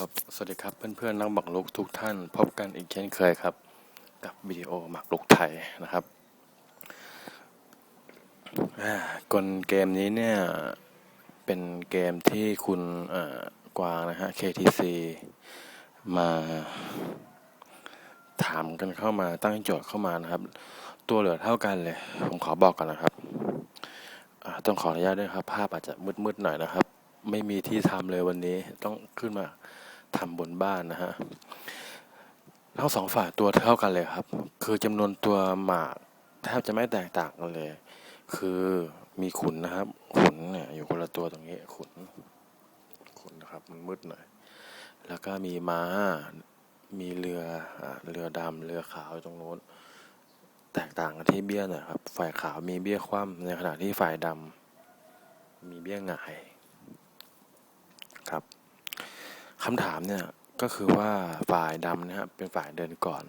ครับ สวัสดีครับเพื่อนๆนักหมากรุกทุกท่าน พบกันอีกเช่นเคยครับ กับวิดีโอหมากรุกไทยนะครับอ่ากลเกมนี้เนี่ย เป็นเกมที่คุณกวางนะฮะ KTC มาถามกันเข้ามาตั้งโจทย์เข้ามานะครับ ตัวเหลือเท่ากันเลย ผมขอบอกกันนะครับ ต้องขออนุญาตด้วยครับ ภาพอาจจะมืดๆหน่อยนะครับ ไม่มีที่ทำเลยวันนี้ต้องขึ้นมา ทำบนบ้านนะฮะทั้งสองฝ่ายตัวเท่ากันเลยครับ คือจำนวนตัวหมากแทบจะไม่แตกต่างกันเลย คือมีขุนนะครับ ขุนเนี่ยอยู่คนละตัวตรงนี้ขุน ขุนนะครับ มันมืดหน่อย แล้วก็มีม้า มีเรืออ่าเรือดำเรือขาวตรงโน้น แตกต่างกันที่เบี้ยหน่อยครับ ฝ่ายขาวมีเบี้ยคว่ำในขณะที่ฝ่ายดำมีเบี้ยหงายครับ คำถามเนี่ยก็คือว่าฝ่ายดำนะครับเป็นฝ่ายเดินก่อน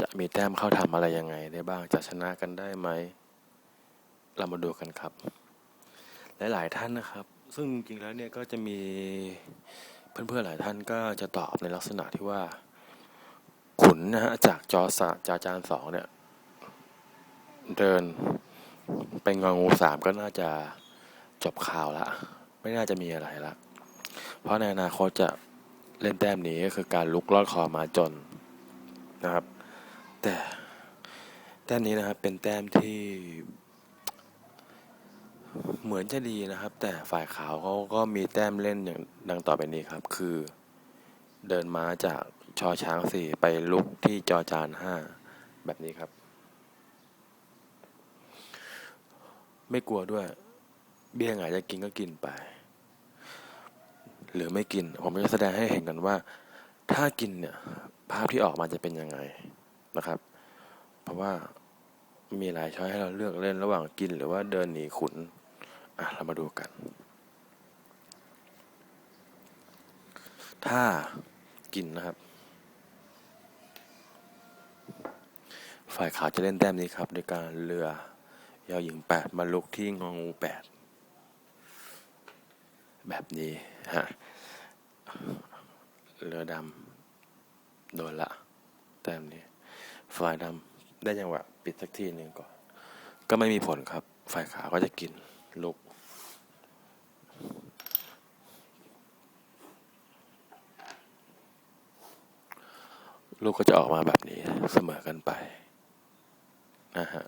จะมีแต้มเข้าทำอะไรยังไงได้บ้างจะชนะกันได้ไหม เรามาดูกันครับ หลายๆท่านนะครับ ซึ่งจริงๆแล้วเนี่ยก็จะมีเพื่อนๆหลายท่านก็จะตอบในลักษณะที่ว่า ขุนนะฮะจากจอสะจาจานสองเนี่ยเดินไปงองูสามก็น่าจะจบข่าวละไม่น่าจะมีอะไรละ เพราะในอนาคตจะเล่นแต้มนี้ก็คือการลุกลอดคอมาจนนะครับ แต่แต้มนี้นะครับเป็นแต้มที่เหมือนจะดีนะครับ แต่ฝ่ายขาวเขาก็มีแต้มเล่นอย่างดังต่อไปนี้ครับ คือเดินมาจากชอช้างสี่ไปลุกที่จอจานห้าแบบนี้ครับ ไม่กลัวด้วย เบี้ยหงายจะกินก็กินไป หรือไม่กิน ผมจะแสดงให้เห็นกันว่า ถ้ากินเนี่ยภาพที่ออกมาจะเป็นยังไงนะครับ เพราะว่ามีหลายช้อยให้เราเลือกเล่นระหว่างกินหรือว่าเดินหนีขุนอะเรามาดูกัน ถ้ากินนะครับ ฝ่ายขาวจะเล่นแต้มนี้ครับโดยการเรือยาวหญิงแปดมาลุกที่งองูแปดแบบนี้ ฮะเรือดำโดนละแต้มนี้ฝ่ายดำได้จังหวะปิดสักทีหนึ่งก่อน ก็ไม่มีผลครับ ฝ่ายขาวก็จะกินลุก ลูกก็จะออกมาแบบนี้เสมอกันไปนะฮะ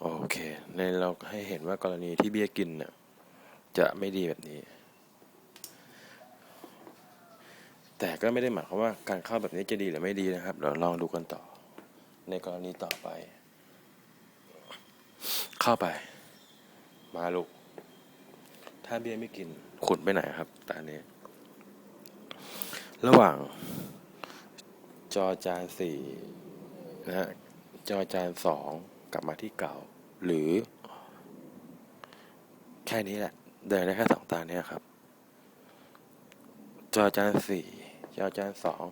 โอเค ในเราให้เห็นว่ากรณีที่เบี้ยกินเนี่ยจะไม่ดีแบบนี้ แต่ก็ไม่ได้หมายความว่าการเข้าแบบนี้จะดีหรือไม่ดีนะครับ เราลองดูกันต่อ ในกรณีต่อไป เข้าไป มาลูก ถ้าเบี้ยไม่กิน ขุนไปไหนครับตานี้ ระหว่าง จอจานสี่นะฮะจอจานสองกลับมาที่เก่า หรือ แค่นี้แหละ เดินได้แค่สองตาเนี่ยครับ จอจานสี่ จอจานสอง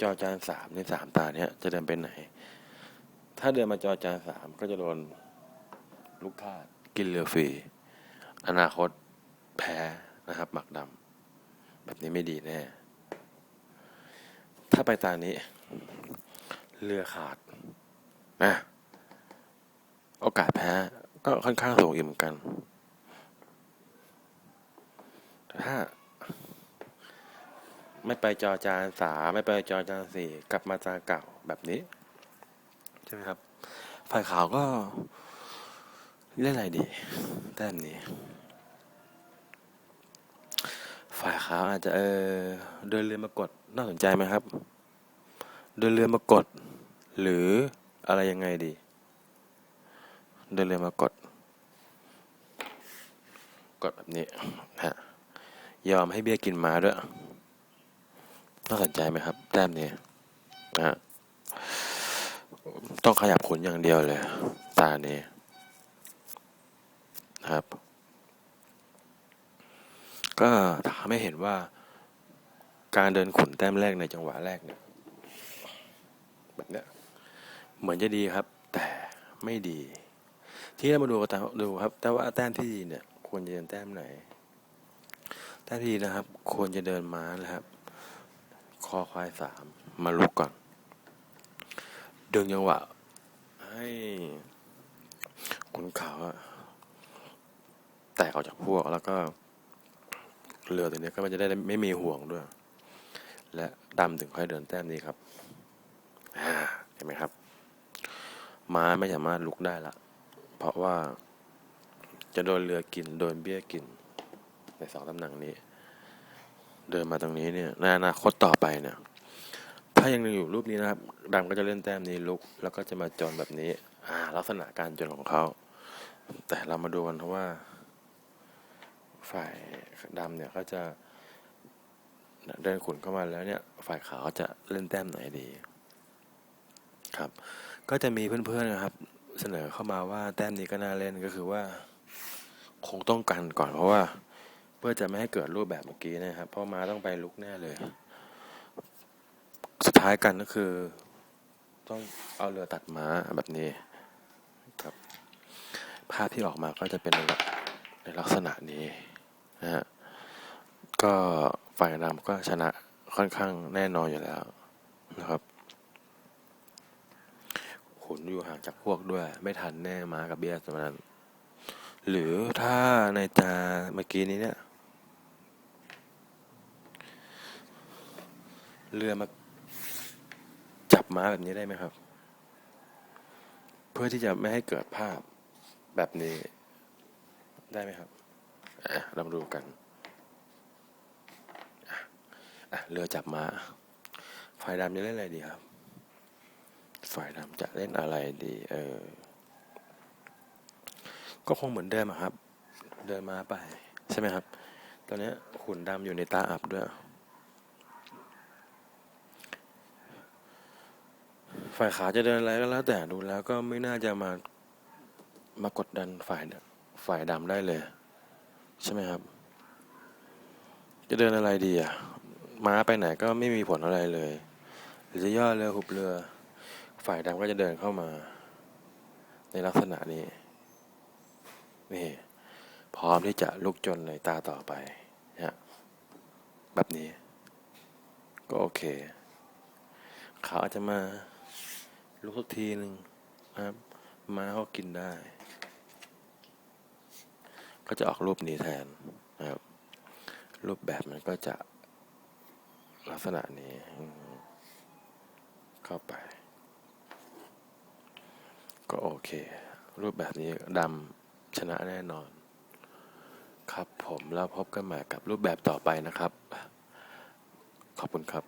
จอจานสามในสามตาเนี้ยจะเดินไปไหน ถ้าเดินมาจอจานสามก็จะโดนลูกคาดกินเรือฟรีอนาคตแพ้นะครับหมักดำแบบนี้ไม่ดีแน่ ถ้าไปตานี้ เรือขาดนะโอกาสแพ้ก็ค่อนข้างสูงอยู่เหมือนกันถ้า ไม่ไปจอจานสาไม่ไปจอจานสี่กลับมาจานเก่าแบบนี้ ใช่ไหมครับ ฝ่ายขาวก็เล่นอะไรดีแต้มนี้ ฝ่ายขาวอาจจะเออเดินเรือมากดน่าสนใจไหมครับ เดินเรือมากด หรืออะไรยังไงดี เดินเรือมากด กดแบบนี้ฮะยอมให้เบี้ยกินมาด้วย น่าสนใจไหมครับ แต้มนี้นะ ต้องขยับขนอย่างเดียวเลย ตานี้นะครับ ก็ทำให้เห็นว่าการเดินขุนแต้มแรกในจังหวะแรกเนี่ยแบบเนี้ยเหมือนจะดีครับ แต่ไม่ดี ที่เรามาดูกันดูครับ แต่ว่าแต้มที่ดีเนี่ย ควรจะเดินแต้มไหนถ้าดีนะครับ ควรจะเดินม้านะครับ คอควายสามมาลุกก่อน ดึงจังหวะ ให้ขุนเขาอะแตกออกจากพวกแล้วก็เรือตัวนี้ก็มันจะได้ไม่มีห่วงด้วย และดำถึงค่อยเดินแต้มนี้ครับเห็นไหมครับ ม้าไม่สามารถลุกได้ละเพราะว่าจะโดนเรือกิน โดนเบี้ยกิน ในสองตำแหน่งนี้ เดินมาตรงนี้เนี่ยในอนาคตต่อไปเนี่ย ถ้ายังอยู่รูปนี้นะครับดำก็จะเล่นแต้มนี้ลุก แล้วก็จะมาจนแบบนี้ อ่า ลักษณะการจนของเขา แต่เรามาดูกันเพราะว่า ฝ่ายดำเนี่ยก็จะเดินขุนเข้ามาแล้วเนี่ย ฝ่ายขาวจะเล่นแต้มไหนดี ครับ ก็จะมีเพื่อนๆนะครับ เสนอเข้ามาว่าแต้มนี้ก็น่าเล่นก็คือว่า คงต้องกันก่อนเพราะว่า เพื่อจะไม่ให้เกิดรูปแบบเมื่อกี้นะครับ เพราะม้าต้องไปลุกแน่เลย สุดท้ายกันก็คือ ต้องเอาเรือตัดม้าแบบนี้ครับ ภาพที่ออกมาก็จะเป็นในลักในลักษณะนี้นะฮะก็ฝ่ายนำก็ชนะค่อนข้างแน่นอนอยู่แล้วนะครับขุนอยู่ห่างจากพวกด้วย ไม่ทันแน่ม้ากับเบียสมัยนั้น หรือถ้าในจาเมื่อกี้นี้เนี่ย เรือมาจับม้าแบบนี้ได้ไหมครับ เพื่อที่จะไม่ให้เกิดภาพแบบนี้ได้ไหมครับอะเรามาดูกันอะเรือจับม้าฝ่ายดำจะเล่นอะไรดีครับ ฝ่ายดำจะเล่นอะไรดี เออ ก็คงเหมือนเดิมครับ เดินมาไป ใช่ไหมครับ ตอนนี้ขุนดำอยู่ในตาอับด้วย ฝ่ายขาจะเดินอะไรก็แล้ว แต่ดูแล้วก็ไม่น่าจะมามากดดันฝ่ายฝ่ายดำได้เลย ใช่ไหมครับ จะเดินอะไรดีอะม้าไปไหนก็ไม่มีผลอะไรเลย หรือจะย่อเรือหุบเรือ ฝ่ายดำก็จะเดินเข้ามา ในลักษณะนี้ นี่ พร้อมที่จะลุกจนในตาต่อไปนะฮะแบบนี้ ก็โอเค เขาอาจจะมา ลุกสักทีหนึ่งนะครับม้าเขากินได้ ก็จะออกรูปนี้แทนนะครับ รูปแบบมันก็จะลักษณะนี้เข้าไป ก็โอเค รูปแบบนี้ดำชนะแน่นอน ครับผมแล้วพบกันใหม่กับรูปแบบต่อไปนะครับ ขอบคุณครับ